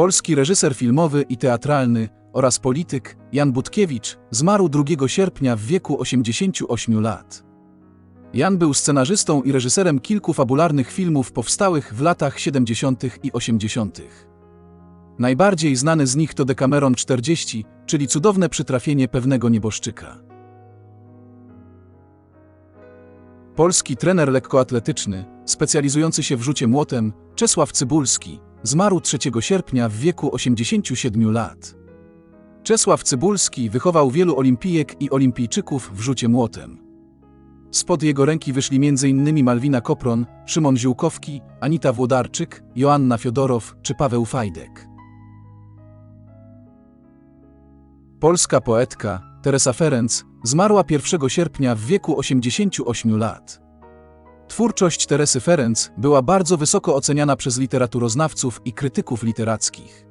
Polski reżyser filmowy i teatralny oraz polityk Jan Budkiewicz zmarł 2 sierpnia w wieku 88 lat. Jan był scenarzystą i reżyserem kilku fabularnych filmów powstałych w latach 70. i 80. Najbardziej znany z nich to Decameron 40, czyli cudowne przytrafienie pewnego nieboszczyka. Polski trener lekkoatletyczny, specjalizujący się w rzucie młotem, Czesław Cybulski, zmarł 3 sierpnia w wieku 87 lat. Czesław Cybulski wychował wielu olimpijek i olimpijczyków w rzucie młotem. Spod jego ręki wyszli m.in. Malwina Kopron, Szymon Ziółkowski, Anita Włodarczyk, Joanna Fiodorow czy Paweł Fajdek. Polska poetka Teresa Ferenc zmarła 1 sierpnia w wieku 88 lat. Twórczość Teresy Ferenc była bardzo wysoko oceniana przez literaturoznawców i krytyków literackich.